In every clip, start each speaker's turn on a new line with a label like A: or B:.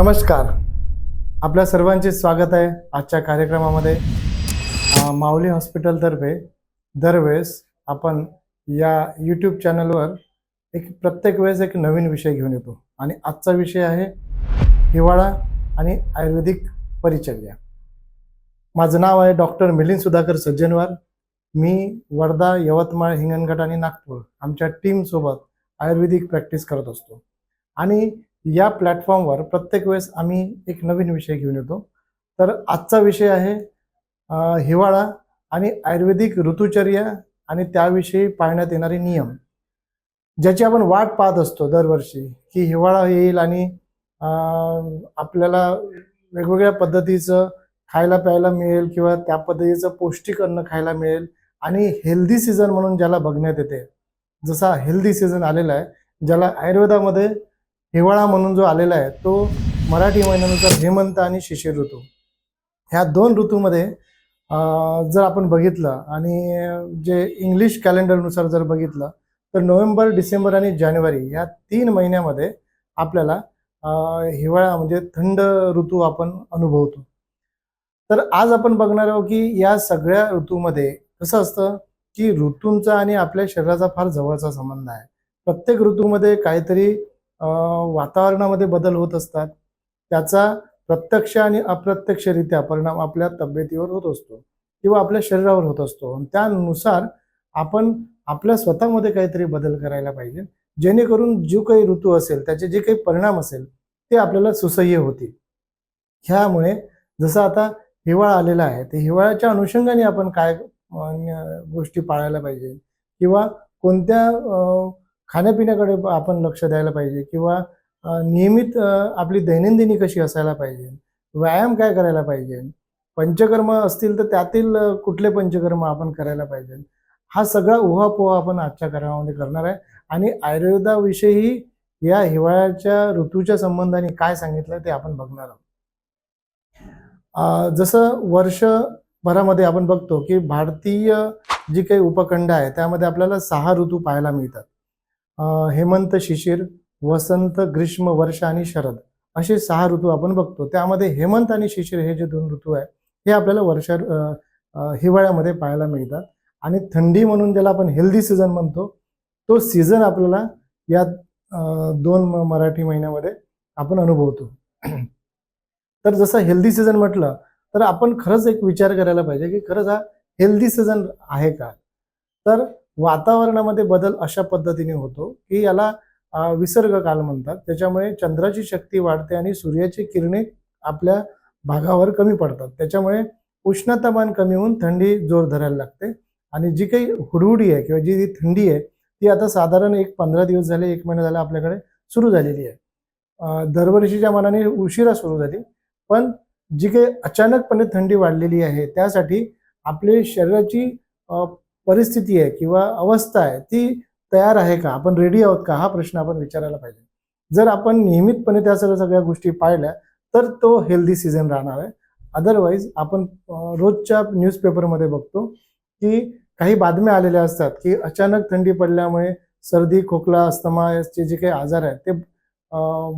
A: नमस्कार. आपल्या सर्वांचे स्वागत आहे आजच्या कार्यक्रमामध्ये. माऊली हॉस्पिटलतर्फे दरवेळेस आपण या यूट्यूब चॅनलवर एक प्रत्येक वेळेस एक नवीन विषय घेऊन येतो. आणि आजचा विषय आहे हिवाळा आणि आयुर्वेदिक परिचर्या. माझं नाव आहे डॉक्टर मिलिंद सुधाकर सज्जनवार. मी वर्धा यवतमाळ हिंगणघाट आणि नागपूर आमच्या टीमसोबत आयुर्वेदिक प्रॅक्टिस करत असतो. आणि या प्लॅटफॉर्मवर प्रत्येक वेळेस आम्ही एक नवीन विषय घेऊन येतो. तर आजचा विषय आहे हिवाळा आणि आयुर्वेदिक ऋतुचर्या आणि त्याविषयी पाळण्यात येणारे नियम. ज्याची आपण वाट पाहत असतो दरवर्षी की हिवाळा येईल आणि आपल्याला वेगवेगळ्या पद्धतीचं खायला प्यायला मिळेल किंवा त्या पद्धतीचं पौष्टिक अन्न खायला मिळेल आणि हेल्दी सीझन म्हणून ज्याला बघण्यात येते. जसा हेल्दी सीझन आलेला आहे ज्याला आयुर्वेदामध्ये हिवाळा म्हणून जो आलेला आहे तो मराठी महिन्यानुसार हेमंत आणि शिशिर ऋतू. ह्या दोन ऋतूमध्ये जर आपण बघितलं आणि जे इंग्लिश कॅलेंडरनुसार जर बघितलं तर नोव्हेंबर डिसेंबर आणि जानेवारी या तीन महिन्यामध्ये आपल्याला हिवाळा म्हणजे थंड ऋतू आपण अनुभवतो. तर आज आपण बघणार आहोत की या सगळ्या ऋतूमध्ये कसं असतं की ऋतूंचा आणि आपल्या शरीराचा फार जवळचा संबंध आहे. प्रत्येक ऋतूमध्ये काहीतरी वातावरणामध्ये बदल होत असतात. त्याचा प्रत्यक्ष आणि अप्रत्यक्षरित्या परिणाम आपल्या तब्येतीवर होत असतो किंवा आपल्या शरीरावर होत असतो. आणि त्यानुसार आपण आपल्या स्वतःमध्ये काहीतरी बदल करायला पाहिजे. जेणेकरून जो काही ऋतू असेल त्याचे जे काही परिणाम असेल ते आपल्याला सुसह्य होतील. ह्यामुळे जसं आता हिवाळा आलेला आहे ते हिवाळ्याच्या अनुषंगाने आपण काय गोष्टी पाळायला पाहिजे? किंवा कोणत्या खाण्यापिण्याकडे आपण लक्ष द्यायला पाहिजे किंवा नियमित आपली दैनंदिनी कशी असायला पाहिजे? व्यायाम काय करायला पाहिजे? पंचकर्म असतील तर त्यातील कुठले पंचकर्म आपण करायला पाहिजे? हा सगळा उहापोहा आपण आजच्या कार्यक्रमामध्ये करणार आहे. आणि आयुर्वेदाविषयी या हिवाळ्याच्या ऋतूच्या संबंधाने काय सांगितलं ते आपण बघणार आहोत. जसं वर्षभरामध्ये आपण बघतो की भारतीय जी काही उपखंड आहे त्यामध्ये आपल्याला सहा ऋतू पाहायला मिळतात. हेमंत शिशिर वसंत ग्रीष्म वर्ष आणि शरद असे सहा ऋतू आपण बघतो. त्यामध्ये हेमंत आणि शिशिर हे जे दोन ऋतू आहे हे आपल्याला वर्षा हिवाळ्यामध्ये पाहायला मिळतात. आणि थंडी म्हणून ज्याला आपण हेल्दी सीझन म्हणतो तो सीझन आपल्याला या दोन म- मराठी महिन्यामध्ये आपण अनुभवतो. तर जसं हेल्दी सीझन म्हटलं तर आपण खरंच एक विचार करायला पाहिजे की खरंच हा हेल्दी सीझन आहे का? तर वातावरणामध्ये बदल अशा पद्धतीने होतो की याला विसर्ग काल म्हणतात. त्याच्यामुळे चंद्राची शक्ती वाढते आणि सूर्याची किरणे आपल्या भागावर कमी पडतात. त्याच्यामुळे उष्णतामान कमी होऊन थंडी जोर धरायला लागते. आणि जी काही हुडहुडी आहे किंवा जी जी थंडी आहे ती आता साधारण एक पंधरा दिवस झाले एक महिना झाला आपल्याकडे सुरू झालेली आहे. दरवर्षीच्या मानाने उशिरा सुरू झाली. पण जी काही अचानकपणे थंडी वाढलेली आहे त्यासाठी आपली शरीराची परिस्थिती आहे किंवा अवस्था आहे ती तयार आहे का? आपण रेडी आहोत का? हा प्रश्न आपण विचारायला पाहिजे. जर आपण नियमितपणे त्या सगळ्या सगळ्या गोष्टी पाहिल्या तर तो हेल्दी सीझन राहणार आहे. अदरवाईज आपण रोजच्या न्यूजपेपरमध्ये बघतो की काही बातम्या आलेल्या असतात की अचानक थंडी पडल्यामुळे सर्दी खोकला अस्थमा याचे जे काही आजार आहेत ते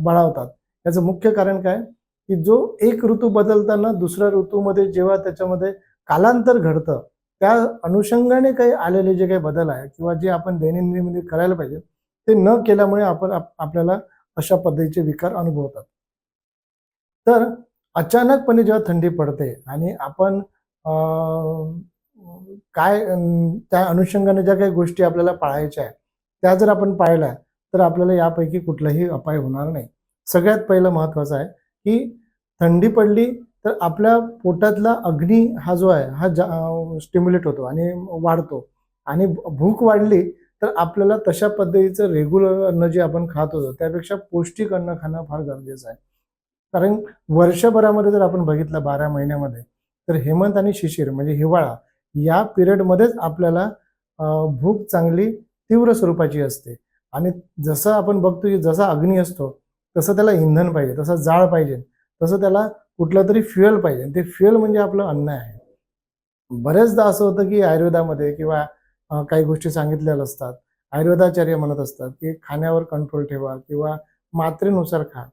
A: बळावतात याचं मुख्य कारण काय? की जो एक ऋतू बदलताना दुसऱ्या ऋतूमध्ये जेव्हा त्याच्यामध्ये कालांतर घडतं त्या अनुषंगाने काही आलेले जे काही बदल आहे किंवा जे आपण दैनंदिनीमध्ये करायला पाहिजे ते न केल्यामुळे आपण आपल्याला अशा पद्धतीचे विकार अनुभवतात. तर अचानकपणे जेव्हा थंडी पडते आणि आपण काय त्या अनुषंगाने ज्या काही गोष्टी आपल्याला पाळायच्या आहेत त्या जर आपण पाळल्या तर आपल्याला यापैकी कुठलाही अपाय होणार नाही. सगळ्यात पहिलं महत्वाचं आहे की थंडी पडली तर आपल्या पोटातला अग्नी हा जो आहे हा जा स्टिम्युलेट होतो आणि वाढतो. आणि भूक वाढली तर आपल्याला तशा पद्धतीचं रेग्युलर अन्न जे आपण खात होतो त्यापेक्षा पौष्टिक अन्न खाणं फार गरजेचं आहे. कारण वर्षभरामध्ये जर आपण बघितलं बारा महिन्यामध्ये तर हेमंत आणि शिशिर म्हणजे हिवाळा या पिरियडमध्येच आपल्याला भूक चांगली तीव्र स्वरूपाची असते. आणि जसं आपण बघतो की जसा अग्नी असतो तसं त्याला इंधन पाहिजे तसा जाळ पाहिजे तसं त्याला कुठलं तरी फ्युएल पाहिजे. ते फ्युएल म्हणजे आपलं अन्न आहे. बरेचदा असं होतं की आयुर्वेदामध्ये किंवा काही गोष्टी सांगितलेल्या असतात. आयुर्वेदाचार्य म्हणत असतात की खाण्यावर कंट्रोल ठेवा किंवा मात्रेनुसार खा.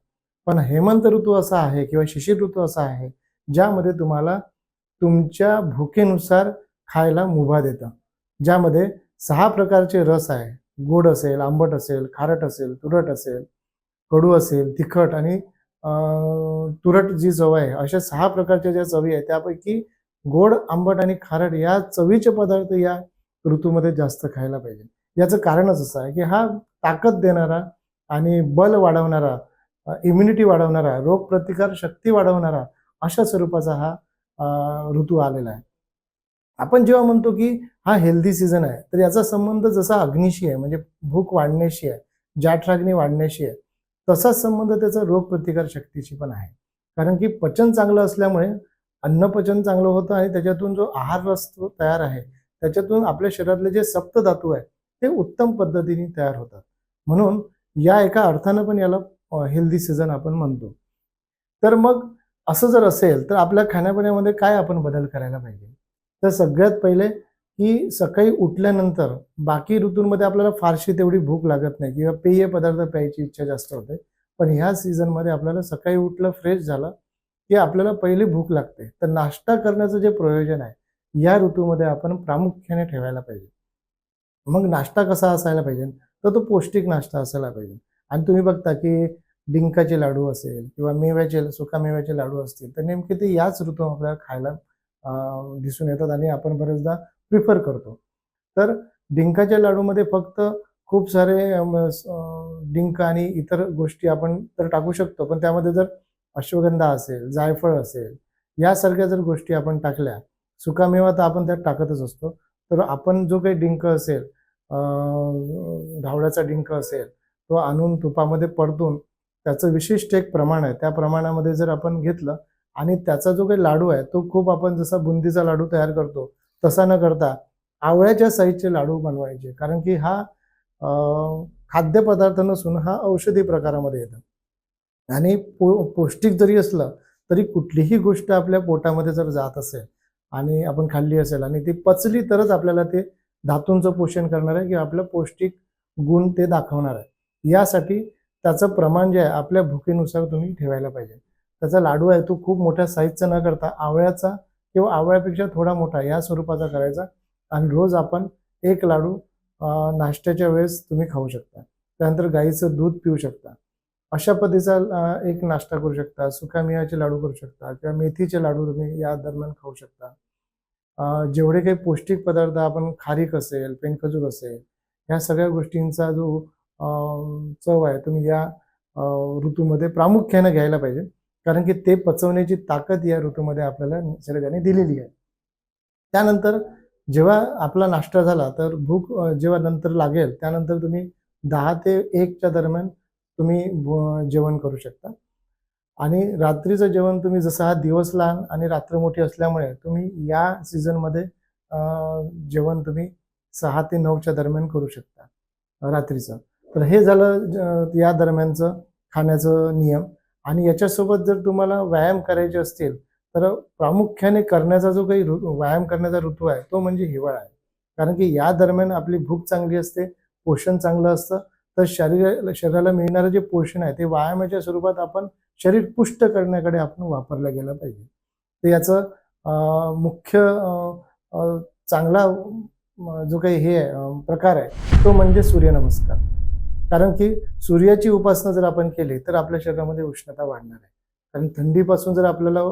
A: पण हेमंत ऋतू असा आहे किंवा शिशिर ऋतू असा आहे ज्यामध्ये तुम्हाला तुमच्या भुकेनुसार खायला मुभा देतं. ज्यामध्ये सहा प्रकारचे रस आहे. गोड असेल आंबट असेल खारट असेल तुरट असेल कडू असेल तिखट आणि तुरट जी चव आहे अशा सहा प्रकारच्या ज्या चवी आहेत त्यापैकी गोड आंबट आणि खारट या चवीचे पदार्थ या ऋतूमध्ये जास्त खायला पाहिजे. याचं कारणच असं आहे की हा ताकद देणारा आणि बल वाढवणारा इम्युनिटी वाढवणारा रोगप्रतिकार शक्ती वाढवणारा अशा स्वरूपाचा हा ऋतू आलेला आहे. आपण जेव्हा म्हणतो की हा हेल्दी सीझन आहे तर याचा संबंध जसा अग्निशी आहे म्हणजे भूक वाढण्याशी आहे जाठराग्नी वाढण्याशी आहे तसाच संबंध त्याचा रोगप्रतिकार शक्तीशी पण आहे. कारण की पचन चांगलं असल्यामुळे अन्नपचन चांगलं होतं आणि त्याच्यातून जो आहार रस तयार आहे त्याच्यातून आपल्या शरीरातले जे सप्त धातू आहे ते उत्तम पद्धतीने तयार होतात. म्हणून या एका अर्थानं पण याला हेल्दी सीझन आपण म्हणतो. तर मग असं जर असेल तर आपल्या खाण्यापिण्यामध्ये काय आपण बदल करायला पाहिजे? तर सगळ्यात पहिले की सकाळी उठल्यानंतर बाकी ऋतूंमध्ये आपल्याला फारशी तेवढी भूक लागत नाही किंवा पेय पदार्थ प्यायची इच्छा जास्त होते. पण ह्या सीझनमध्ये आपल्याला सकाळी उठलं फ्रेश झालं की आपल्याला पहिली भूक लागते. तर नाश्ता करण्याचं जे प्रयोजन आहे या ऋतूमध्ये आपण प्रामुख्याने ठेवायला पाहिजे. मग नाश्ता कसा असायला पाहिजे? तर तो पौष्टिक नाश्ता असायला पाहिजे. आणि तुम्ही बघता की डिंकाचे लाडू असेल किंवा मेव्याचे सुका मेव्याचे लाडू असतील तर नेमके ते याच ऋतू आपल्याला खायला दिसून येतात आणि आपण बरेचदा प्रिफर करतो. तर डिंकाच्या लाडूमध्ये फक्त खूप सारे डिंक आणि इतर गोष्टी आपण तर टाकू शकतो. पण त्यामध्ये जर अश्वगंधा असेल जायफळ असेल यासारख्या जर गोष्टी आपण टाकल्या सुकामेवा तर आपण त्यात टाकतच असतो. तर आपण जो काही डिंक असेल अं, धावड्याचा डिंक असेल तो आणून तुपामध्ये परतून त्याचं विशिष्ट एक प्रमाण आहे. त्या प्रमाणामध्ये जर आपण घेतलं आणि त्याचा जो काही लाडू आहे तो खूप आपण जसा बुंदीचा लाडू तयार करतो तसा न करता आवळ्याच्या साईजचे लाडू बनवायचे. कारण की हा खाद्यपदार्थ नसून हा औषधी प्रकारामध्ये येतं. आणि पो पौष्टिक जरी असलं तरी कुठलीही गोष्ट आपल्या पोटामध्ये जर जात असेल आणि आपण खाल्ली असेल आणि ती पचली तरच आपल्याला ते धातूंचं पोषण करणार आहे किंवा आपलं पौष्टिक गुण ते दाखवणार आहे. यासाठी त्याचं प्रमाण जे आहे आपल्या भुकेनुसार तुम्ही ठेवायला पाहिजे. त्याचा लाडू आहे तो खूप मोठ्या साईजचा न करता आवळ्याचा किंवा आवळ्यापेक्षा थोडा मोठा या स्वरूपाचा करायचा. आणि रोज आपण एक लाडू नाश्त्याच्या वेळेस तुम्ही खाऊ शकता. त्यानंतर गाईचं दूध पिऊ शकता. अशा पद्धतीचा एक नाश्ता करू शकता. सुकामेवाचे लाडू करू शकता किंवा मेथीचे लाडू तुम्ही या दरम्यान खाऊ शकता. जेवढे काही पौष्टिक पदार्थ आपण खारीक असेल पेनखजूर असेल ह्या सगळ्या गोष्टींचा जो चव आहे तुम्ही या ऋतूमध्ये प्रामुख्याने घ्यायला पाहिजे. कारण की ते पचवण्याची ताकद या ऋतूमध्ये आपल्याला निसर्गाने दिलेली आहे. त्यानंतर जेव्हा आपला नाश्ता झाला तर भूक जेव्हा नंतर लागेल त्यानंतर तुम्ही दहा ते एकच्या दरम्यान तुम्ही जेवण करू शकता. आणि रात्रीचं जेवण तुम्ही जसं हा दिवस लहान आणि रात्र मोठी असल्यामुळे तुम्ही या सीझनमध्ये जेवण तुम्ही सहा ते नऊच्या दरम्यान करू शकता रात्रीचं. तर हे झालं ज- या दरम्यानचं खाण्याचं नियम. आणि याच्यासोबत जर तुम्हाला व्यायाम करायचे असतील तर प्रामुख्याने करण्याचा जो काही ऋतू व्यायाम करण्याचा ऋतू आहे तो म्हणजे हिवाळा आहे. कारण की या दरम्यान आपली भूक चांगली असते पोषण चांगलं असतं तर शरीर शरीराला मिळणारं जे पोषण आहे ते व्यायामाच्या स्वरूपात आपण शरीर पुष्ट करण्याकडे आपण वापरलं गेलं पाहिजे. तर याचं मुख्य चांगला जो काही हे आहे, प्रकार आहे तो म्हणजे सूर्यनमस्कार. कारण की सूर्याची उपासना जर आपण केली तर आपल्या शरीरामध्ये उष्णता वाढणार आहे. कारण थंडीपासून जर आपल्याला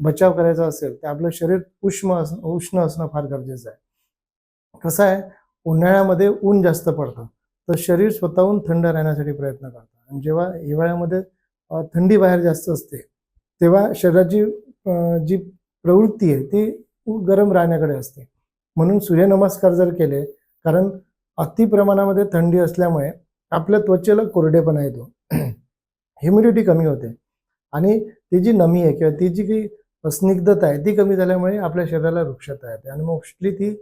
A: बचाव करायचा असेल तर आपलं शरीर उष्म अस उष्ण असणं फार गरजेचं आहे. कसं आहे उन्हाळ्यामध्ये ऊन जास्त पडतं. तर शरीर स्वतःहून थंड राहण्यासाठी प्रयत्न करतं. आणि जेव्हा हिवाळ्यामध्ये थंडी बाहेर जास्त असते तेव्हा शरीराची जी प्रवृत्ती आहे ती गरम राहण्याकडे असते. म्हणून सूर्यनमस्कार जर केले कारण अति प्रमाणामध्ये थंडी असल्यामुळे आपल्या त्वचेला कोरडेपणा येतो. ह्युमिडिटी कमी होते. आणि ती जी नमी आहे किंवा ती जी काही स्निग्धता आहे ती कमी झाल्यामुळे आपल्या शरीराला वृक्षता येते. आणि मोस्टली ती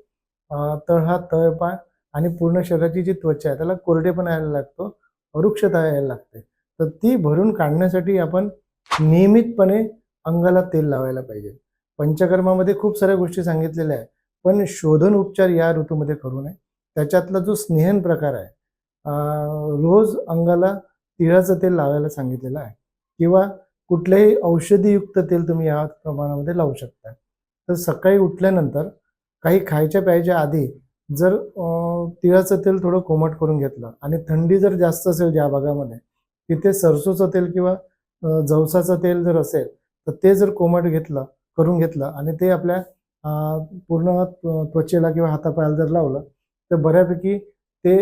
A: तळ तळहात तळपाय आणि पूर्ण शरीराची जी त्वचा आहे त्याला कोरडेपणा यायला लागतो वृक्षता यायला लागते. तर ती भरून काढण्यासाठी आपण नियमितपणे अंगाला तेल लावायला पाहिजे. पंचकर्मामध्ये खूप साऱ्या गोष्टी सांगितलेल्या आहेत पण शोधन उपचार या ऋतूमध्ये करू नये. त्याच्यातला जो स्नेहन प्रकार आहे रोज अंगाला तिळाचं तेल लावायला सांगितलेलं आहे. किंवा कुठल्याही औषधीयुक्त तेल तुम्ही या प्रमाणामध्ये लावू शकता. तर सकाळी उठल्यानंतर काही खायच्या प्यायच्या आधी जर तिळाचं तेल थोडं कोमट करून घेतलं आणि थंडी जर जास्त असेल ज्या भागामध्ये तिथे सरसोचं तेल किंवा जवसाचं तेल जर असेल तर ते जर कोमट घेतलं करून घेतलं आणि ते आपल्या पूर्ण त्वचेला किंवा हातापायाला जर लावलं तर बऱ्यापैकी ते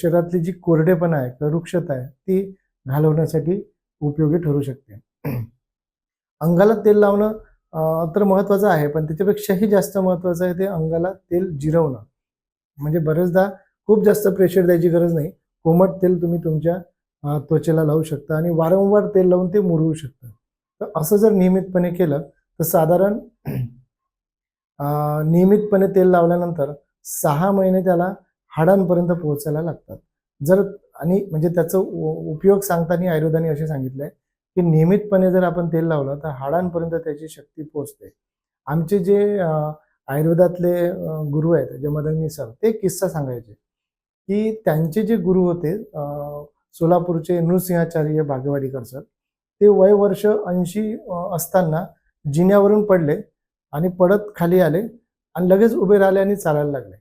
A: शरीरातली जी कोरडेपणा आहे किंवा वृक्षता आहे ती घालवण्यासाठी उपयोगी ठरू शकते. अंगाला तेल लावणं तर महत्त्वाचं आहे पण त्याच्यापेक्षाही जास्त महत्त्वाचं आहे ते अंगाला तेल जिरवणं. म्हणजे बरेचदा खूप जास्त प्रेशर द्यायची गरज नाही. कोमट तेल तुम्ही तुमच्या त्वचेला लावू शकता आणि वारंवार तेल लावून ते मुरवू शकता. तर असं जर नियमितपणे केलं तर साधारण नियमितपणे तेल लावल्यानंतर सहा महिने त्याला हाडांपर्यंत पोहोचायला लागतात. जर आणि म्हणजे त्याचं उपयोग सांगताना आयुर्वेदाने असे सांगितलंय की नियमितपणे जर आपण तेल लावलं तर हाडांपर्यंत त्याची शक्ती पोहोचते. आमचे जे आयुर्वेदातले गुरु आहेत जे मदंगी सर ते किस्सा सांगायचे. की त्यांचे जे गुरु होते सोलापूरचे नृसिंहाचार्य बागेवाडीकर सर ते वय वर्ष ऐंशी असताना जिन्यावरून पडले आणि पडत खाली आले आणि लगेच उभे राहिले आणि चालायला लागले.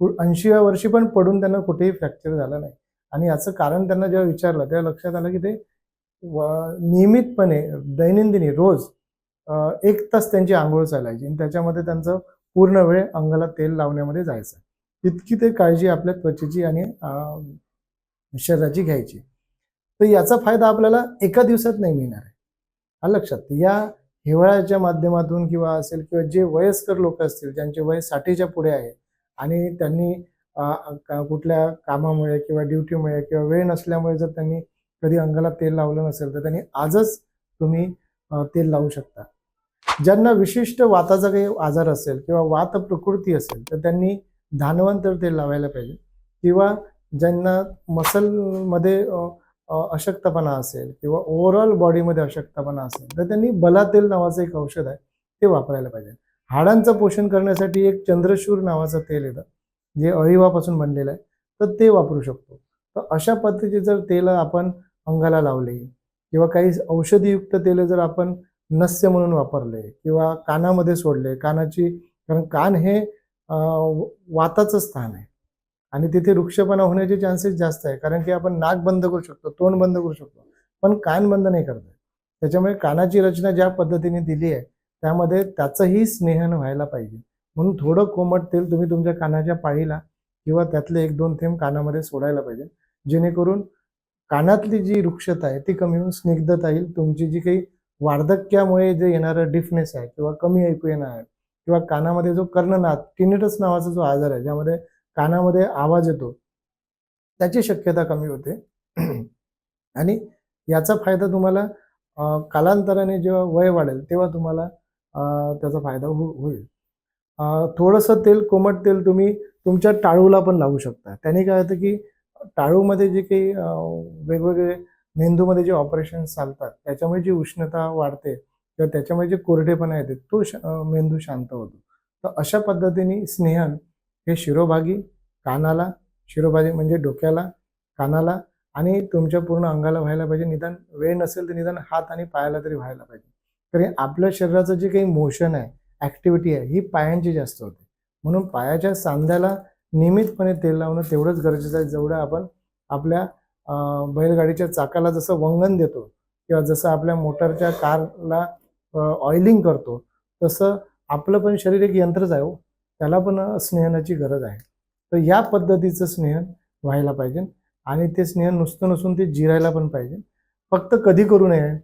A: ऐंशीव्या वर्षी पण पडून त्यांना कुठेही फ्रॅक्चर झालं नाही. आणि याचं कारण त्यांना जेव्हा विचारलं तेव्हा लक्षात आलं की ते नियमितपणे दैनंदिनी रोज एक तास त्यांची आंघोळ चालायची. आणि त्याच्यामध्ये त्यांचं पूर्ण वेळ अंगाला तेल लावण्यामध्ये जायचं. इतकी ते काळजी आपल्या त्वचेची आणि शरीराची घ्यायची. तर याचा फायदा आपल्याला एका दिवसात नाही मिळणार आहे. लक्षात. या हिवाळ्याच्या माध्यमातून किंवा असेल किंवा जे वयस्कर लोक असतील ज्यांचे वय साठीच्या पुढे आहे आणि त्यांनी कुठल्या कामामुळे किंवा ड्युटीमुळे किंवा वेळ नसल्यामुळे जर त्यांनी कधी अंगाला तेल लावलं नसेल तर त्यांनी आजच तुम्ही तेल लावू शकता. ज्यांना विशिष्ट वाताचा काही आजार असेल किंवा वात प्रकृती असेल तर त्यांनी धानवंतर तेल लावायला पाहिजे. किंवा ज्यांना मसलमध्ये अशक्तपणा असेल किंवा ओव्हरऑल बॉडीमध्ये अशक्तपणा असेल तर त्यांनी बला तेल नावाचं एक औषध आहे ते वापरायला पाहिजे. हाडांचं पोषण करण्यासाठी एक चंद्रशूर नावाचं तेल येतं जे अळीवापासून बनलेलं आहे. तर ते वापरू शकतो. तर अशा पद्धतीचे जर तेल आपण अंगाला लावले किंवा काही औषधीयुक्त तेल जर आपण नस्य म्हणून वापरले किंवा कानामध्ये सोडले कानाची कारण कान हे वाताचं स्थान आहे. आणि तिथे वृक्षपणा होण्याचे चान्सेस जास्त आहे कारण की आपण नाक बंद करू शकतो तोंड बंद करू शकतो पण कान बंद नाही करत त्याच्यामुळे कानाची रचना ज्या पद्धतीने दिली आहे त्यामध्ये त्याचंही स्नेहन व्हायला पाहिजे. म्हणून थोडं कोमट तेल तुम्ही तुमच्या कानाच्या पाळीला किंवा त्यातले एक दोन थेंब कानामध्ये सोडायला पाहिजे. जेणेकरून कानातली जी वृक्षता आहे ती कमी होऊन स्निग्धता येईल. तुमची जी काही वार्धक्यामुळे जे येणारं डिफनेस आहे किंवा कमी ऐकू येणं आहे किंवा कानामध्ये जो कर्णनाद टिनिटस नावाचा जो आजार आहे ज्यामध्ये कानामध्ये आवाज येतो त्याची शक्यता कमी होते. आणि याचा फायदा तुम्हाला कालांतराने जेव्हा वय वाढेल तेव्हा तुम्हाला त्याचा फायदा हो होईल. थोडंसं तेल कोमट तेल तुम्ही तुमच्या टाळूला पण लावू शकता. त्याने काय होतं की टाळूमध्ये जे काही वेगवेगळे मेंदूमध्ये जे ऑपरेशन्स चालतात त्याच्यामुळे जी उष्णता वाढते किंवा त्याच्यामुळे जे कोरडेपणा येते तो श- मेंदू शांत होतो. तर अशा पद्धतीने स्नेहन हे शिरोभागी कानाला शिरोभागी म्हणजे डोक्याला कानाला आणि तुमच्या पूर्ण अंगाला व्हायला पाहिजे. निदान वेळ नसेल तर निदान हात आणि पायाला तरी व्हायला पाहिजे. कारण आपल्या शरीराचं जे काही मोशन आहे ॲक्टिव्हिटी आहे ही पायांची जास्त होते. म्हणून पायाच्या सांध्याला नियमितपणे तेल लावणं तेवढंच गरजेचं आहे. जेवढं आपण आपल्या बैलगाडीच्या चाकाला जसं वंगण देतो किंवा जसं आपल्या मोटरच्या कारला ऑइलिंग करतो तसं आपलं पण शरीर एक यंत्रच आहे हो. त्याला पण स्नेहनाची गरज आहे. तर या पद्धतीचं स्नेहन व्हायला पाहिजे आणि ते स्नेहन नुसतं नसून ते जिरायला पण पाहिजे. फक्त कधी करू नये.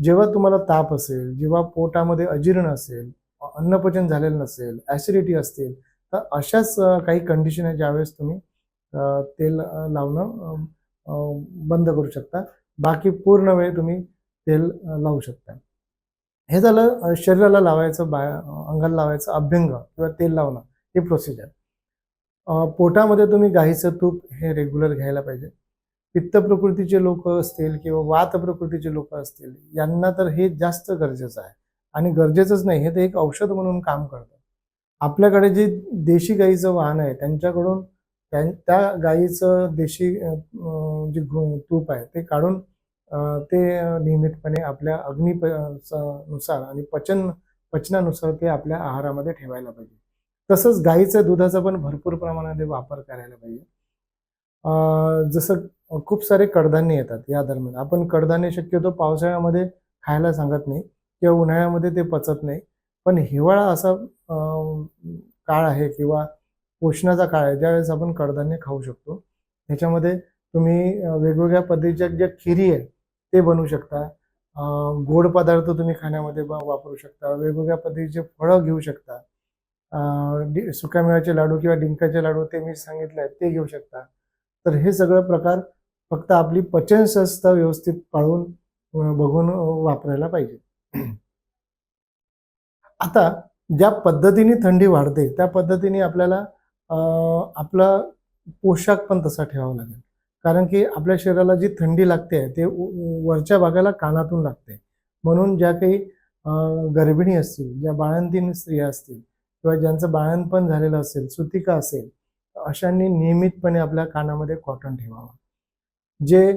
A: जेव्हा तुम्हाला ताप असेल जेव्हा पोटामध्ये अजीर्ण असेल अन्नपचन झालेलं नसेल ॲसिडिटी असतील तर अशाच काही कंडिशन आहे ज्यावेळेस तुम्ही तेल लावणं बंद करू शकता. बाकी पूर्ण वेळ तुम्ही तेल लावू शकता. हे झालं शरीराला लावायचं बाया अंगाला लावायचं अभ्यंग किंवा तेल लावणं हे प्रोसिजर पोटामध्ये तुम्ही गाईचं तूप हे रेग्युलर घ्यायला पाहिजे. पित्त प्रकृतीचे लोक असतील किंवा वात प्रकृतीचे लोक असतील यांना तर हे जास्त गरजेचं आहे. आणि गरजेचंच नाही हे तर एक औषध म्हणून काम करतं. आपल्याकडे जे देशी गाईचं वाहन आहे त्यांच्याकडून त्या त्या गाईचं देशी जे तूप आहे ते काढून ते नियमितपणे आपल्या अग्नी प- नुसार आणि पचन पचनानुसार ते आपल्या आहारामध्ये ठेवायला पाहिजे. तसंच गाईच्या दुधाचा पण भरपूर प्रमाणामध्ये वापर करायला पाहिजे. जसं खूप सारे कडधान्य येतात या दरम्यान. आपण कडधान्य शक्यतो पावसाळ्यामध्ये खायला सांगत नाही किंवा उन्हाळ्यामध्ये ते पचत नाही. पण हिवाळा असा काळ आहे किंवा उष्णाचा काळ आहे ज्यावेळेस आपण कडधान्य खाऊ शकतो. ह्याच्यामध्ये तुम्ही वेगवेगळ्या पद्धतीच्या ज्या खिरी आहे ते बनवू शकता. गोड पदार्थ तुम्ही खाण्यामध्ये वापरू शकता. वेगवेगळ्या पद्धतीचे फळं घेऊ शकता. डि- सुक्यामेव्याचे लाडू किंवा डिंकाचे लाडू ते मी सांगितले आहेत ते घेऊ शकता. तर हे सगळं प्रकार फक्त आपली पचन संस्था व्यवस्थित पाळून बघून वापरायला पाहिजे. आता ज्या पद्धतीने थंडी वाढते त्या पद्धतीने आपल्याला आपला पोशाख पण तसा ठेवावा लागेल. कारण की आपल्या शरीराला जी थंडी लागते ते वरच्या भागाला कानातून लागते. म्हणून ज्या काही गर्भिणी असतील ज्या बाळंतीन स्त्रिया असतील किंवा ज्यांचं बाळणपण झालेलं असेल सुतिका असेल अशांनी नियमितपणे आपल्या कानामध्ये कॉटन ठेवावा. जे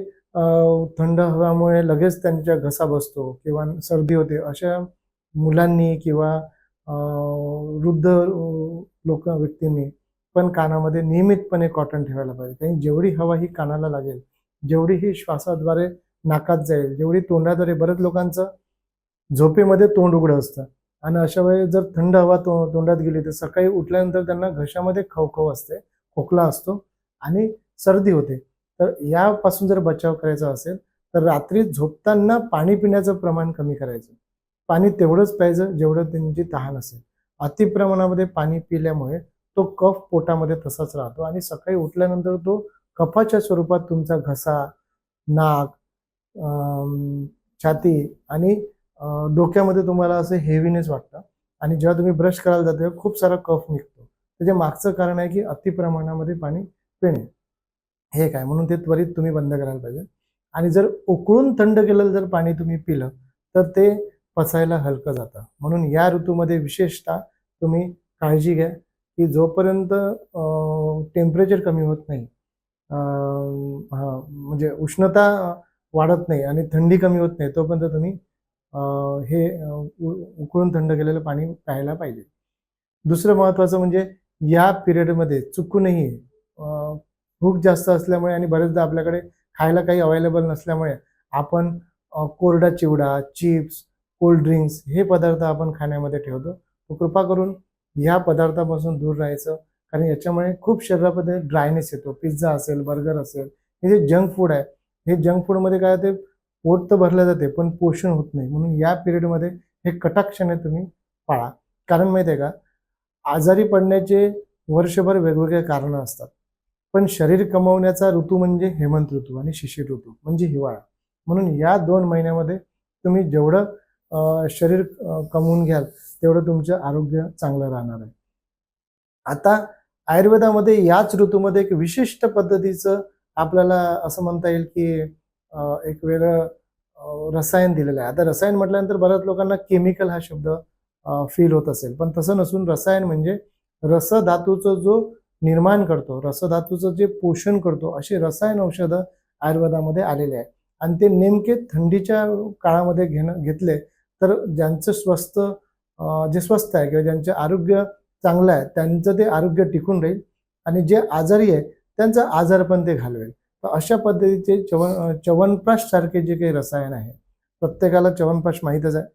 A: थंड हवामुळे लगेच त्यांच्या घसा बसतो किंवा सर्दी होते अशा मुलांनी किंवा वृद्ध लोक व्यक्तींनी पण कानामध्ये नियमितपणे कॉटन ठेवायला पाहिजे. कारण जेवढी हवा ही कानाला लागेल जेवढी ही श्वासाद्वारे नाकात जाईल जेवढी तोंडाद्वारे बऱ्याच लोकांचं झोपेमध्ये तोंड उघडं असतं. आणि अशा वेळेस जर थंड हवा तो तोंडात गेली तर सकाळी उठल्यानंतर त्यांना घशामध्ये खवखव असते खोकला असतो आणि सर्दी होते. तर यापासून जर बचाव करायचा असेल तर रात्री झोपताना पाणी पिण्याचं प्रमाण कमी करायचं. पाणी तेवढंच प्यायचं जेवढं त्यांची तहान असेल. अति प्रमाणामध्ये पाणी पिल्यामुळे तो कफ पोटामध्ये तसाच राहतो आणि सकाळी उठल्यानंतर तो कफाच्या स्वरूपात तुमचा घसा नाक छाती आणि डोक्यामध्ये तुम्हाला असं हेवीनेस वाटतं. आणि जेव्हा तुम्ही ब्रश करायला जाते तेव्हा खूप सारा कफ निघतो. त्याचे मागचं कारण आहे की अति प्रमाणामध्ये पाणी पिणे. हे काय? म्हणून ते त्वरित तुम्ही बंद करायला पाहिजे. आणि जर उकळून थंड केलेलं जर पाणी तुम्ही पिलं तर ते पचायला हलकं जातं. म्हणून या ऋतूमध्ये विशेषतः तुम्ही काळजी घ्या की जोपर्यंत टेम्परेचर कमी होत नाही म्हणजे उष्णता वाढत नाही आणि थंडी कमी होत नाही तोपर्यंत तुम्ही हे उ- उकळून थंड केलेलं पाणी प्यायला पाहिजे. दुसरं महत्त्वाचं म्हणजे या पिरियडमध्ये चुकूनही भूक जास्त असल्यामुळे आणि बरेचदा आपल्याकडे खायला काही अवेलेबल नसल्यामुळे आपण कोरडा चिवडा चिप्स कोल्ड ड्रिंक्स हे पदार्थ आपण खाण्यामध्ये ठेवतो. तर कृपा करून ह्या पदार्थापासून दूर राहायचं. कारण याच्यामुळे खूप शरीरामध्ये ड्रायनेस येतो. पिझ्झा असेल बर्गर असेल हे जे जंक फूड आहे हे जंक फूडमध्ये काय होते? पोट तर भरलं जाते पण पोषण होत नाही. म्हणून या पिरियडमध्ये हे कटाक्षाने तुम्ही पाळा. कारण माहिती आहे का? आजारी पडण्याचे वर्षभर वेगवेगळे कारणं असतात. पण शरीर कमवण्याचा ऋतू म्हणजे हेमंत ऋतू आणि शिशिर ऋतू म्हणजे हिवाळा. म्हणून या दोन महिन्यामध्ये तुम्ही जेवढं शरीर कमवून घ्याल तेवढं तुमचं आरोग्य चांगलं राहणार आहे. आता आयुर्वेदामध्ये याच ऋतूमध्ये एक विशिष्ट पद्धतीचं आपल्याला असं म्हणता येईल की एक वेगळं रसायन दिलेलं आहे. आता रसायन म्हटल्यानंतर बऱ्याच लोकांना केमिकल हा शब्द फील होत असेल. पण तसं नसून रसायन म्हणजे रसधातूचं जो निर्माण करतो. रसधातूचं जे पोषण करतो अशी रसायन औषधं आयुर्वेदामध्ये आलेले आहे आणि ते नेमके थंडीच्या काळामध्ये घेणं घेतले तर ज्यांचं स्वस्त जे स्वस्त आहे किंवा ज्यांचे आरोग्य चांगलं आहे त्यांचं ते आरोग्य टिकून राहील. आणि जे आजारी आहे त्यांचा आजार पण ते घालवेल. तर अशा पद्धतीचे चवन च्यवनप्राशसारखे सारखे जे काही रसायन आहे प्रत्येकाला च्यवनप्राश माहीतच आहे.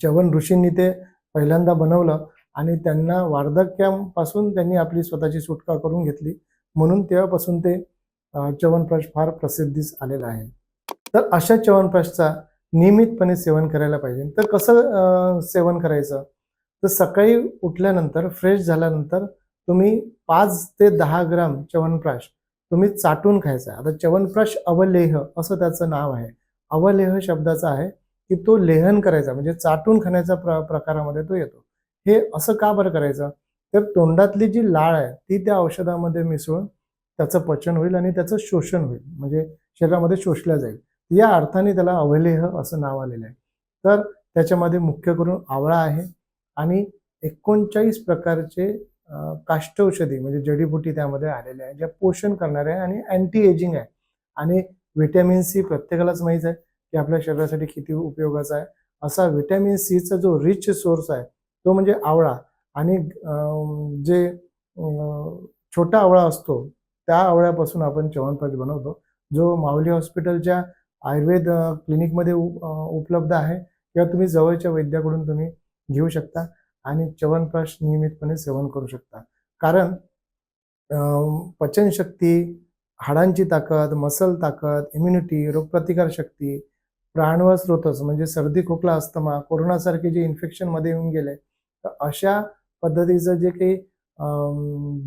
A: च्यवन ऋषींनी ते पहिल्यांदा बनवलं. आणि त्यांना वार्धक्यापासून त्यांनी आपली स्वतःची सुटका करून घेतली. म्हणून तेव्हापासून ते अं, च्यवनप्राश फार प्रसिद्धीस आलेला आहे. तर अशा च्यवनप्राशचा नियमितपणे सेवन करायला पाहिजे. तर कसं सेवन करायचं? तर सकाळी उठल्यानंतर फ्रेश झाल्यानंतर तुम्ही पाच ते दहा ग्राम च्यवनप्राश तुम्ही चाटून खायचा आता च्यवनप्राश अवलेह असं त्याचं नाव आहे. अवलेह शब्दाचा आहे की तो लेहन करायचा. म्हणजे चाटून खाण्याच्या प्र प्रकारामध्ये तो येतो. हे असं का बरं करायचं? तर तोंडातली जी लाळ आहे ती त्या औषधामध्ये मिसळून त्याचं पचन होईल आणि त्याचं शोषण होईल. म्हणजे शरीरामध्ये शोषल्या जाईल. या अर्थाने त्याला अवलेह असं नाव आलेलं आहे. तर त्याच्यामध्ये मुख्य करून आवळा आहे आणि एकोणचाळीस प्रकारचे अं, काष्ठौषधी म्हणजे जडीबुटी त्यामध्ये आलेल्या आहे ज्या पोषण करणाऱ्या आहे आणि अँटी एजिंग आहे. आणि व्हिटॅमिन सी प्रत्येकालाच माहीत आहे की आपल्या शरीरासाठी किती उपयोगाचा आहे. असा व्हिटॅमिन सीचा जो रिच सोर्स आहे तो म्हणजे आवळा. आणि जे छोटा आवळा असतो त्या आवळ्यापासून आपण च्यवनप्राश बनवतो जो माऊली हॉस्पिटलच्या आयुर्वेद क्लिनिकमध्ये उ- उपलब्ध आहे किंवा तुम्ही जवळच्या वैद्याकडून तुम्ही घेऊ शकता आणि च्यवनप्राश नियमितपणे सेवन करू शकता. कारण पचनशक्ती हाडांची ताकद मसल ताकद इम्युनिटी रोगप्रतिकार शक्ती प्राणवायू स्रोतस म्हणजे सर्दी खोकला अस्थमा कोरोनासारखे जे इन्फेक्शनमध्ये येऊन गेले तर अशा पद्धतीचं जे काही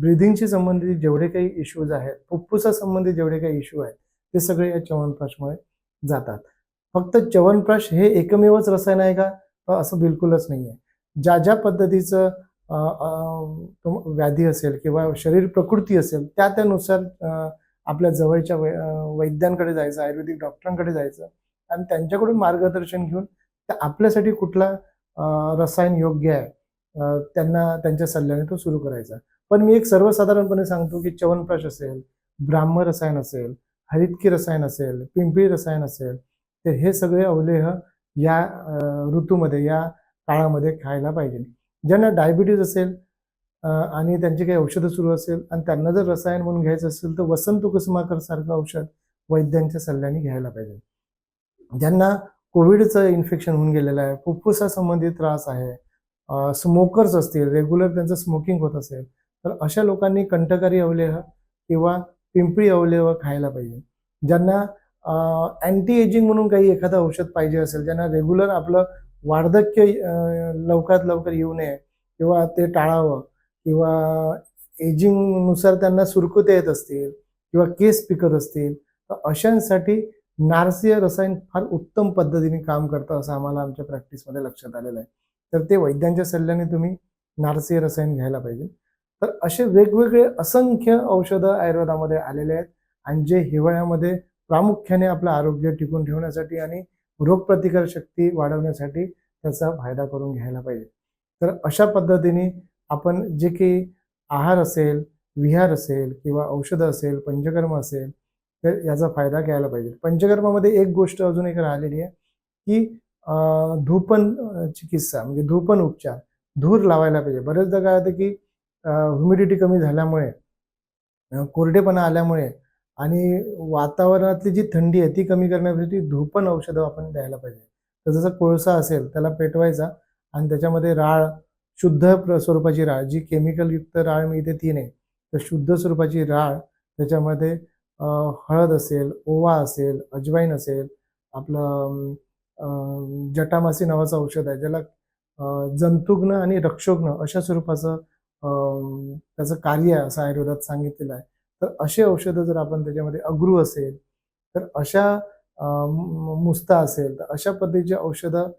A: ब्रिदिंगशी संबंधित जेवढे काही इश्यूज आहेत फुफ्फुसा संबंधित जेवढे काही इश्यू आहेत ते सगळे या च्यवनप्राशमुळे जातात. फक्त च्यवनप्राश हे एकमेवच रसायन आहे का? असं बिलकुलच नाही आहे ज्या ज्या पद्धतीचं व्याधी असेल किंवा शरीर प्रकृती असेल त्या त्यानुसार आपल्या जवळच्या वै वैद्यांकडे जायचं आयुर्वेदिक डॉक्टरांकडे जायचं आणि त्यांच्याकडून मार्गदर्शन घेऊन तर आपल्यासाठी कुठला रसायन योग्य आहे? त्यांना त्यांच्या सल्ल्याने तो सुरू करायचा. पण मी एक सर्वसाधारणपणे सांगतो की च्यवनप्राश असेल ब्राह्म रसायन असेल हरितकी रसायन असेल पिंपळी रसायन असेल तर हे सगळे अवलेह या ऋतूमध्ये या काळामध्ये खायला पाहिजे. ज्यांना डायबिटीज असेल आणि त्यांची काही औषधं सुरू असेल आणि त्यांना जर रसायन म्हणून घ्यायचं असेल तर वसंत कुसुमाकर सारखं औषध वैद्यांच्या सल्ल्याने घ्यायला पाहिजे. ज्यांना कोविडचं इन्फेक्शन होऊन गेलेलं आहे फुफ्फुसा संबंधित त्रास आहे स्मोकर्स असतील रेग्युलर त्यांचं स्मोकिंग होत असेल तर अशा लोकांनी कंठकारी अवलेह किंवा पिंपळी अवलेह खायला पाहिजे. ज्यांना अँटी एजिंग म्हणून काही एखादं औषध पाहिजे असेल ज्यांना रेग्युलर आपलं वार्धक्य लवकरात लवकर येऊ नये किंवा ते टाळावं किंवा एजिंगनुसार त्यांना सुरकुते येत असतील किंवा केस पिकत असतील तर अशांसाठी नारसीय रसायन फार उत्तम पद्धतीने काम करतं असं आम्हाला आमच्या प्रॅक्टिसमध्ये लक्षात आलेलं आहे. तर ते वैद्यांच्या सल्ल्याने तुम्ही नारसी रसायन घ्यायला पाहिजे. तर असे वेगवेगळे असंख्य औषधं आयुर्वेदामध्ये आलेले आहेत आणि जे हिवाळ्यामध्ये प्रामुख्याने आपलं आरोग्य टिकून ठेवण्यासाठी आणि रोगप्रतिकार शक्ती वाढवण्यासाठी त्याचा फायदा करून घ्यायला पाहिजे. तर अशा पद्धतीने आपण जे काही आहार असेल विहार असेल किंवा औषधं असेल पंचकर्म असेल तर याचा फायदा घ्यायला पाहिजे. पंचकर्मामध्ये एक गोष्ट अजून एक राहिलेली आहे की धूपन चिकित्सा म्हणजे धूपन उपचार धूर लावायला पाहिजे. बरेचदा काय होतं की ह्युमिडिटी कमी झाल्यामुळे कोरडेपणा आल्यामुळे आणि वातावरणातली जी थंडी आहे ती कमी करण्यासाठी धूपन औषधं आपण द्यायला पाहिजे. तर जसं कोळसा असेल त्याला पेटवायचा आणि त्याच्यामध्ये राळ शुद्ध प्र- स्वरूपाची राळ जी केमिकलयुक्त राळ मिळते ती नाही तर शुद्ध स्वरूपाची राळ त्याच्यामध्ये हळद असेल ओवा असेल अजवाईन असेल आपलं जटामासी नावाचं औषध आहे ज्याला जंतुग्न आणि रक्षोग्न अशा स्वरूपाचं त्याचं कार्य आहे असं आयुर्वेदात सांगितलेलं आहे. तर अशी औषधं जर आपण त्याच्यामध्ये अग्रू असेल तर अशा मुस्ता असेल तर अशा पद्धतीची औषधं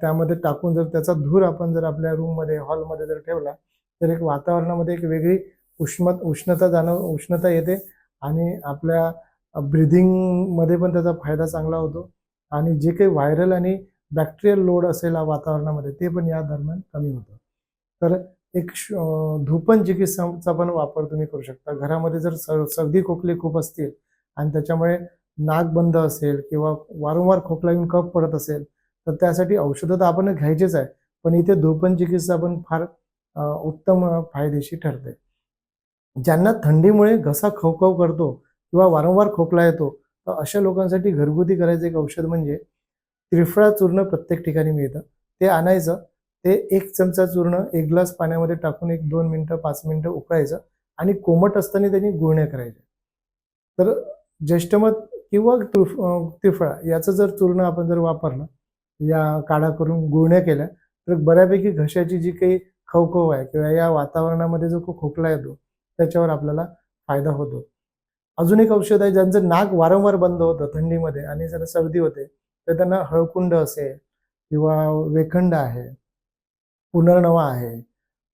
A: त्यामध्ये टाकून जर त्याचा धूर आपण जर आपल्या रूममध्ये हॉलमध्ये जर ठेवला तर एक वातावरणामध्ये एक वेगळी उष्म उष्णता जाणव उष्णता येते आणि आपल्या ब्रिदिंगमध्ये पण त्याचा फायदा चांगला होतो. आणि जे काही व्हायरल आणि बॅक्टेरियल लोड असेल वातावरणामध्ये ते पण या दरम्यान कमी होतं. तर एक श- धूपन चिकित्साचा पण वापर तुम्ही करू शकता. घरामध्ये जर सर्दी खोकली खूप असतील आणि त्याच्यामुळे नाक बंद असेल किंवा वारंवार खोकला येऊन कफ पडत असेल तर त्यासाठी औषधं तर आपण घ्यायचेच आहे. पण इथे धूपन चिकित्सा पण फार उत्तम फायदेशीर ठरते ज्यांना थंडीमुळे घसा खवखव करतो किंवा वारंवार खोकला येतो अशा लोकांसाठी घरगुती करायचं एक औषध म्हणजे त्रिफळा चूर्ण प्रत्येक ठिकाणी मिळतं. ते आणायचं ते एक चमचा चूर्ण एक ग्लास पाण्यामध्ये टाकून एक दोन मिनटं पाच मिनटं उकळायचं आणि कोमट असताना त्यांनी गुळण्या करायच्या. तर ज्येष्ठमत किंवा त्रिफ- त्रिफळा याचं जर चूर्ण आपण जर वापरलं या काढा करून गुळण्या केल्या तर बऱ्यापैकी घशाची जी काही खवखव आहे किंवा या वातावरणामध्ये जो खोकला येतो त्याच्यावर आपल्याला फायदा होतो. अजून एक औषध आहे ज्यांचं नाक वारंवार बंद होतं थंडीमध्ये आणि जर सर्दी होते तर त्यांना हळकुंड असेल किंवा वेखंड आहे पुनर्नवा आहे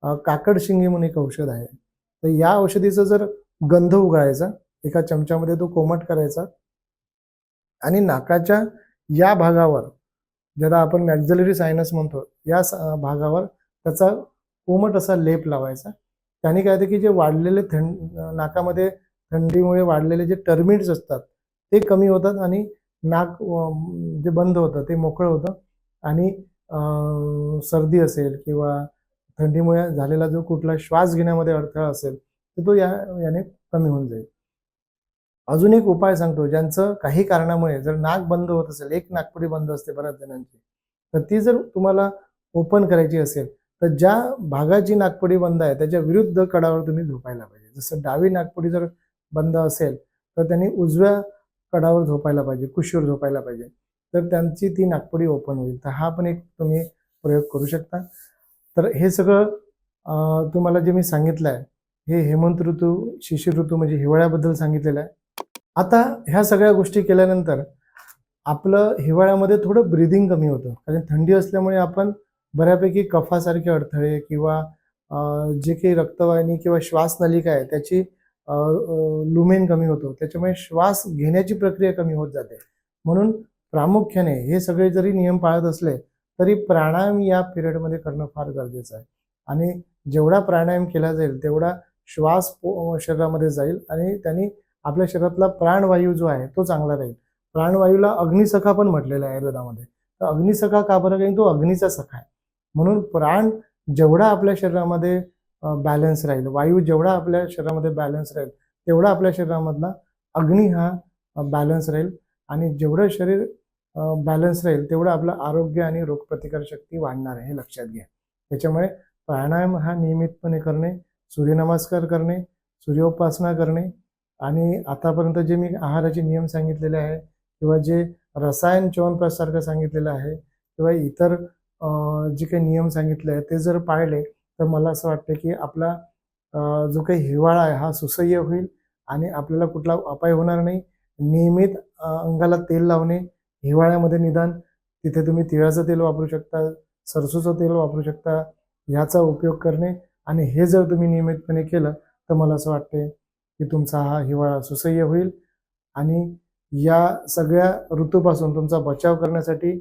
A: काकड काकडशिंगी म्हणून एक औषध आहे. तर या औषधीचा जर गंध उगाळायचा एका चमच्यामध्ये तो कोमट करायचा आणि नाकाच्या या भागावर ज्याला आपण मॅक्झलरी सायनस म्हणतो या भागावर त्याचा कोमट असा लेप लावायचा. त्याने काय होतं की जे वाढलेले थंड नाकामध्ये थंडीमुळे वाढलेले जे टर्मिट्स असतात ते कमी होतात आणि नाक जे बंद होतं ते मोकळं होतं आणि सर्दी असेल किंवा थंडीमुळे झालेला जो कुठला श्वास घेण्यामध्ये अडथळा असेल तर तो या याने कमी होऊन जाईल. अजून एक उपाय सांगतो ज्यांचं काही कारणामुळे जर नाक बंद होत असेल एक नागपुडी बंद असते बऱ्याच जणांची तर ती जर तुम्हाला ओपन करायची असेल तर ज्या भागाची नागपुडी बंद आहे त्याच्या विरुद्ध कडावर तुम्ही झोपायला पाहिजे. जसं डावी नाकपुडी जर बंद असेल तर त्यांनी उजव्या कडावर झोपायला पाहिजे कुशीवर झोपायला पाहिजे. तर त्यांची ती नागपुडी ओपन होईल. तर हा पण एक तुम्ही प्रयोग करू शकता. तर हे सगळं तुम्हाला जे मी सांगितलं आहे हे हेमंत ऋतू शिशिर ऋतू म्हणजे हिवाळ्याबद्दल सांगितलेलं आहे. आता ह्या सगळ्या गोष्टी केल्यानंतर आपलं हिवाळ्यामध्ये थोडं ब्रिदिंग कमी होतं. कारण थंडी असल्यामुळे आपण बऱ्यापैकी कफासारखे अडथळे किंवा जे काही रक्तवाहिनी किंवा श्वासनलिका आहे त्याची लुमेन कमी होतो. त्याच्यामुळे श्वास घेण्याची प्रक्रिया कमी होत जाते. म्हणून प्रामुख्याने हे सगळे जरी नियम पाळत असले तरी प्राणायाम या पिरियडमध्ये करणं फार गरजेचं आहे. आणि जेवढा प्राणायाम केला जाईल तेवढा श्वास शरीरामध्ये जाईल आणि त्यांनी आपल्या शरीरातला प्राणवायू जो आहे तो चांगला राहील. प्राणवायूला अग्निसखा पण म्हटलेला आहे आयुर्वेदामध्ये. तर अग्निसखा का बरं? कारण तो अग्नीचा सखा आहे. म्हणून प्राण जेवढा आपल्या शरीरामध्ये बॅलन्स राहील. वायू जेवढा आपल्या शरीरामध्ये बॅलन्स राहील तेवढा आपल्या शरीरामधला अग्नी हा बॅलन्स राहील. आणि जेवढं शरीर बॅलन्स राहील तेवढं आपलं आरोग्य आणि रोगप्रतिकार शक्ती वाढणार आहे हे लक्षात घ्या. त्याच्यामुळे प्राणायाम हा नियमितपणे करणे सूर्यनमस्कार करणे सूर्योपासना करणे आणि आतापर्यंत जे मी आहाराचे नियम सांगितलेले आहे किंवा जे रसायन च्यवनप्राशसारखं सांगितलेलं आहे किंवा इतर जे काही नियम सांगितले आहेत ते जर पाळले तर मला असं वाटतं की आपला जो काही हिवाळा आहे हा सुसह्य होईल आणि आपल्याला कुठला अपाय होणार नाही. नियमित अंगाला तेल लावणे हिवाळ्यामध्ये निदान तिथे तुम्ही तिळाचं तेल वापरू शकता सरसूचं तेल वापरू शकता ह्याचा उपयोग करणे आणि हे जर तुम्ही नियमितपणे केलं तर मला असं वाटते की तुमचा हा हिवाळा सुसह्य होईल आणि या सगळ्या ऋतूपासून तुमचा बचाव करण्यासाठी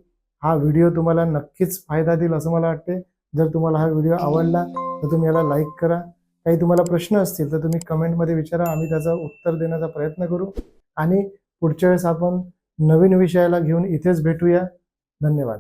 A: हा व्हिडिओ तुम्हाला नक्कीच फायदा देईल असं मला वाटते जर तुम्हाला हा व्हिडिओ आवडला तर तुम्ही याला लाईक करा. काही तुम्हाला प्रश्न असतील तर तुम्ही कमेंटमध्ये विचारा. आम्ही त्याचं उत्तर देण्याचा प्रयत्न करू. आणि पुढच्या वेळेस आपण नवीन विषयाला घेऊन इथेच भेटूया. धन्यवाद.